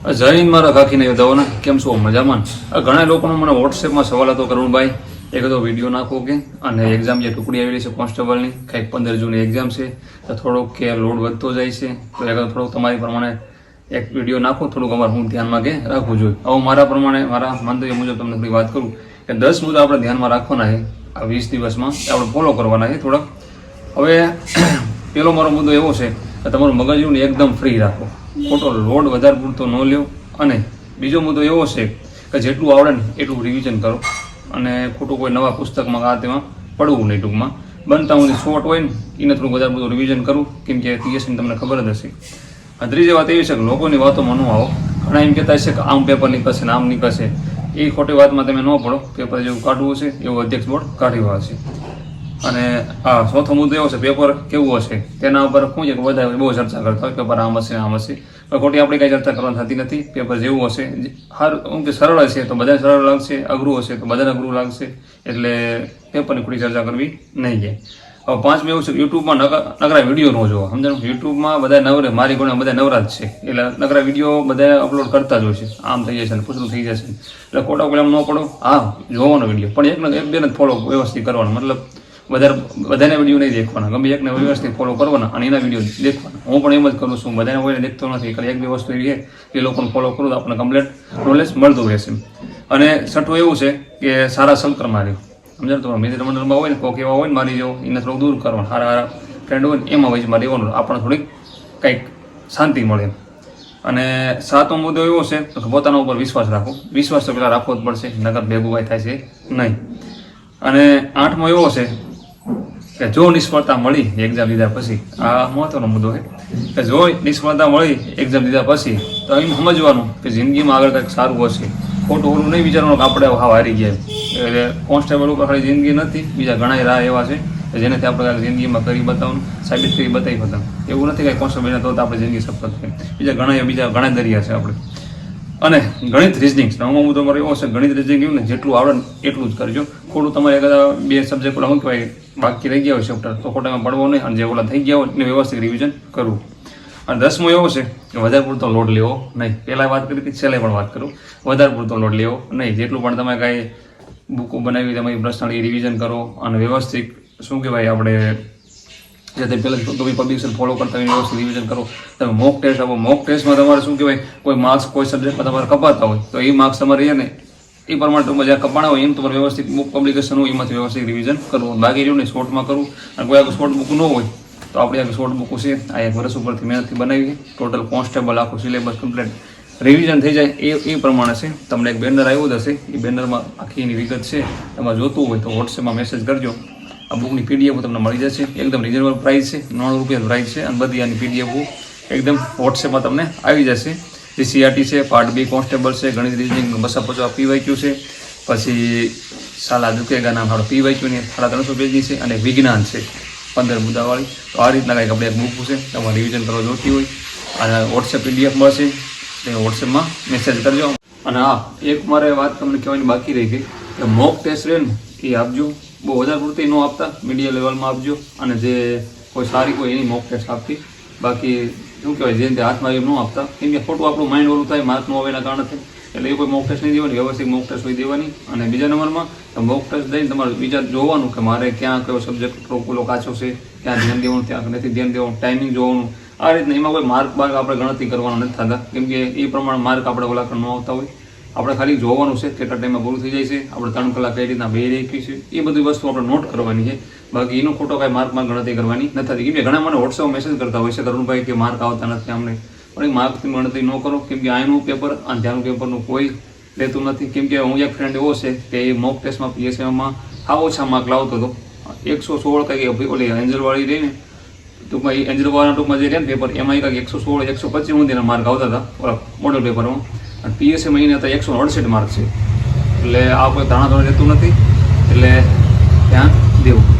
જય હિન્દ મારા કાકીને યોદ્ધાઓને. કેમ છો? મજામાં? ઘણા લોકોનો મને વોટ્સએપમાં સવાલ હતો કરુણભાઈ. એક તો વીડિયો નાખો કે, અને એક્ઝામ જે ટુકડી આવેલી છે કોન્સ્ટેબલની કંઈક પંદર જૂની એક્ઝામ છે, તો થોડોક કે લોડ વધતો જાય છે. તો એક થોડોક તમારી પ્રમાણે એક વીડિયો નાખો, થોડુંક અમારે હું ધ્યાનમાં કે રાખવું જોઈએ. હવે મારા પ્રમાણે, મારા મંતવ્ય મુજબ તમને થોડી વાત કરું કે દસ મુદ્દા આપણે ધ્યાનમાં રાખવાના છે. આ વીસ દિવસમાં આપણે ફોલો કરવાના છે થોડાક. હવે, પેલો મારો મુદ્દો એવો છે તમારું મગજનું એકદમ ફ્રી રાખો. ખોટો લોડ વધારે પૂરતો ન લ્યો. અને બીજો મુદ્દો એવો છે કે જેટલું આવડે ને એટલું રિવિઝન કરો. અને ખોટું કોઈ નવા પુસ્તકમાં આ તેમાં પડવું નહીં ટૂંકમાં. બનતા હું શોર્ટ હોય ને એને થોડું વધારે બધું રિવિઝન કરું. કેમ કે પીએસસીને તમને ખબર જ હશે. ત્રીજી વાત એવી છે કે લોકોની વાતોમાં ન આવો. ઘણા એમ કહેતા હશે કે આમ પેપર નીકળશે ને આમ નીકળશે. એ ખોટી વાતમાં તમે ન પડો પેપર જેવું કાઢવું હશે એવું અધ્યક્ષ બોર્ડ કાઢ્યું હશે અને, આ ચોથો મુદ્દો એવો છે પેપર કેવું હશે? તેના ઉપર શું છે કે બધા બહુ ચર્ચા કરતા હોય પેપર આમ હશે આમ હશે. પણ ખોટી આપણે કાંઈ ચર્ચા કરવાની થતી નથી. પેપર જેવું હશે હર, હું કે સરળ હશે તો બધાને સરળ લાગશે, અઘરું હશે તો બધાને અઘરું લાગશે. એટલે પેપરની ખોટી ચર્ચા કરવી નહીં જાય. હવે પાંચમું એવું છે યુટ્યુબમાં નકરા વીડિયો ન જોવા. સમજણ? યુટ્યુબમાં બધા નવરે, મારી ગુણે બધા નવરા જ છે. એટલે નકરા વીડિયો બધા અપલોડ કરતા જ હોય છે. આમ થઈ જશે ને પૂછડું થઈ જશે એટલે ખોટા પેલા ન પડો. હા, જોવાનો વીડિયો. પણ એકને એક બેને ફોલો વ્યવસ્થિત કરવાનો. મતલબ વધારે બધાને વીડિયો નહીં દેખવાના. ગમે એકને વ્યવસ્થિત ફોલો કરવાના અને એના વીડિયો દેખવાના. હું પણ એમ જ કરું છું, બધાને હોય દેખતો નથી. ખાલી એક બે વસ્તુ એવી છે એ લોકોને ફોલો કરું તો આપણને કમ્પ્લેટ નોલેજ મળતું રહેશે. અને છઠ્ઠું એવું છે કે સારા સંકરમાં રહ્યો સમજાય તમારા? મિત્ર મંડળમાં હોય ને કોઈક એવા હોય ને મારી જેવો એને થોડુંક દૂર કરવાનું. સારા સારા ફ્રેન્ડ હોય ને, એમાં વચમાં રહેવાનું. આપણને થોડીક કંઈક શાંતિ મળે. અને સાતમો મુદ્દો એવો છે, તો પોતાના ઉપર વિશ્વાસ રાખો. વિશ્વાસ તો પેલા રાખવો જ પડશે નગર ભેગું થાય છે નહીં. અને આઠમો એવો છે કે જો નિષ્ફળતા મળી એક્ઝામ લીધા પછી, આ મહત્વનો મુદ્દો છે. કે જો નિષ્ફળતા મળી એક્ઝામ લીધા પછી, તો એમ સમજવાનું કે જિંદગીમાં આગળ કંઈક સારું હશે. ખોટું ઓલું નહીં વિચારવાનું કે આપણે હાવ હારી ગયા એટલે કોન્સ્ટેબલ ઉપર ખાલી જિંદગી નથી, બીજા ઘણા રાહ એવા છે કે જેનાથી આપણે જિંદગીમાં કરી બતાવવાનું, સાબિત કરી બતાવી બતાવું એવું નથી કે કોન્સ્ટેબલ તો આપણે જિંદગી સફળ થાય બીજા ઘણા બીજા ઘણા દરિયા છે આપણે. અને ગણિત રિઝનિંગ નવમો મુદ્દો મારો એવો છે, ગણિત રિઝનિંગ એવું ને જેટલું આવડે એટલું જ કરજો. ખોટું તમારે કદાચ બે સબ્જેક્ટ ઓલા શું કહેવાય, બાકી રહી ગયા હોય ચેપ્ટર તો ખોટામાં પડવો નહીં. અને જે ઓલા થઈ ગયા હોય એને વ્યવસ્થિત રિવિઝન કરવું. અને દસમો એવો છે કે વધારે પૂરતો લોડ લેવો નહીં. પહેલાં વાત કરી હતી, છેલ્લે પણ વાત કરું. વધારે પૂરતો લોડ લેવો નહીં. જેટલું પણ તમે કાંઈ બુકો બનાવી તમારી પ્રશ્ન એ રિવિઝન કરો અને વ્યવસ્થિત, શું કહેવાય, આપણે જે તમે પહેલાં તો બી પબ્લિકેશન ફોલો કરતા હોય વ્યવસ્થિત રિવિઝન કરો? તમે મોક ટેસ્ટ આપો. મોક ટેસ્ટમાં તમારે શું કહેવાય? કોઈ માર્ક્સ કોઈ સબ્જેક્ટમાં તમારે કપાતા હોય, તો એ માર્ક્સ તમારે રહે ને. એ પ્રમાણે તમે જ્યાં કપાણા હોય, એમ તમારે વ્યવસ્થિત બુક પબ્લિકેશન હોય, એમાંથી વ્યવસ્થિત રિવિઝન કરવું. બાકી રહ્યું ને શોર્ટમાં કરવું. અને કોઈ આગળ શોર્ટ બુક ન હોય, તો આપણે આગળ શોર્ટ બુક છે. આ એક વર્ષ ઉપરથી મહેનતથી બનાવી ટોટલ કોન્સ્ટેબલ આખું સિલેબસ કમ્પ્લીટ રિવિઝન થઈ જાય એ એ પ્રમાણે છે. તમને એક બેનર આવ્યું જ હશે. એ બેનરમાં આખી એની વિગત છે. એમાં જોતું હોય તો વોટ્સએપમાં મેસેજ કરજો. આ બુકની પીડીએફ તમને મળી જશે. એકદમ રિઝનેબલ પ્રાઇસ છે. નવ્વાણું રૂપિયા પ્રાઇસ છે. અને બધી આની પીડીએફ એકદમ વોટ્સએપમાં તમને આવી જશે. જે સીઆરટી છે પાર્ટ બી કોન્સ્ટેબલ છે, ગણિત રિઝનિંગ બસો પચાસ પીવાયક્યુ છે. પછી સાલા દુકેગા નામ હાડો પીવાયક્યુની સાડા ત્રણસો પેજની છે અને વિજ્ઞાન છે પંદર મુદ્દાવાળી. તો આ રીતના કંઈક આપણે એક બુક છે. તમારે રિવિઝન કરવા જોતી હોય. અને વોટ્સએપ પીડીએફ મળશે. તે વોટ્સએપમાં મેસેજ કરજો. અને હા, એક મારે વાત તમને કહેવાની બાકી રહી ગઈ. કે મોક ટેસ્ટ રહે ને, એ આપજો. બહુ વધારે પૂરતી ન આપતા. મીડિયા લેવલમાં આપજો. અને જે કોઈ સારી કોઈ એની મોક ટેસ્ટ આપતી. બાકી શું કહેવાય, જે રીતે હાથમાં એમ ન આપતા. કેમ કે ખોટું આપણું માઇન્ડ ઓલું થાય માર્ક ન આવે એના કારણે થાય. એટલે એ કોઈ મોક ટેસ્ટ નહીં દેવાની, વ્યવસ્થિત મોક ટેસ્ટ હોય દેવાની. અને બીજા નંબરમાં મોક ટેસ્ટ દઈને તમારે બીજા જોવાનું કે મારે ક્યાં કયો સબ્જેક્ટ રોકુલો કાચો છે, ક્યાં ધ્યાન દેવાનું ત્યાં નથી ધ્યાન દેવાનું ટાઈમિંગ જોવાનું. આ રીતના એમાં કોઈ માર્ક બાર્ક આપણે ગણતરી કરવાના નથી થતા. કેમ કે એ પ્રમાણે માર્ક આપણે ઓલા ન આવતા હોય. આપણે ખાલી જોવાનું છે કેટલા ટાઈમમાં પૂરું થઈ જાય છે, આપણે ત્રણ કલાક કઈ રીતના બે રાખી છે એ બધી વસ્તુ આપણે નોટ કરવાની છે. બાકી એનો ખોટો કાંઈ માર્કમાં ગણતરી કરવાની નથી થતી. કેમ ઘણા મને વોટ્સએપ મેસેજ કરતા હોય છે, તરુણભાઈ, કે માર્ક આવતા નથી અમને. પણ એ માર્કની ગણતરી ન કરો, કેમ કે આનું પેપર અને ત્યાંનું પેપરનું કોઈ લેતું નથી. કેમ કે હું એક ફ્રેન્ડ એવો છે કે એ મોક ટેસ્ટમાં પીએસએમાં સાવ ઓછા માર્ક લાવતો હતો. એકસો સોળ કંઈક ઓલી એન્જલવાળી રહીને ટૂંકમાં એ એન્જલવાળાના ટૂંકમાં જે રહે ને પેપર એમાં કંઈક એકસો સોળ, એકસો પચીસ સુધીના માર્ક આવતા હતા, ઓલા મોડલ પેપરમાં અને પીએસએ મહિને હતા એકસો અડસઠ માર્ક છે. એટલે આ કોઈ ધાણા રહેતું નથી. એટલે ધ્યાન દેવું.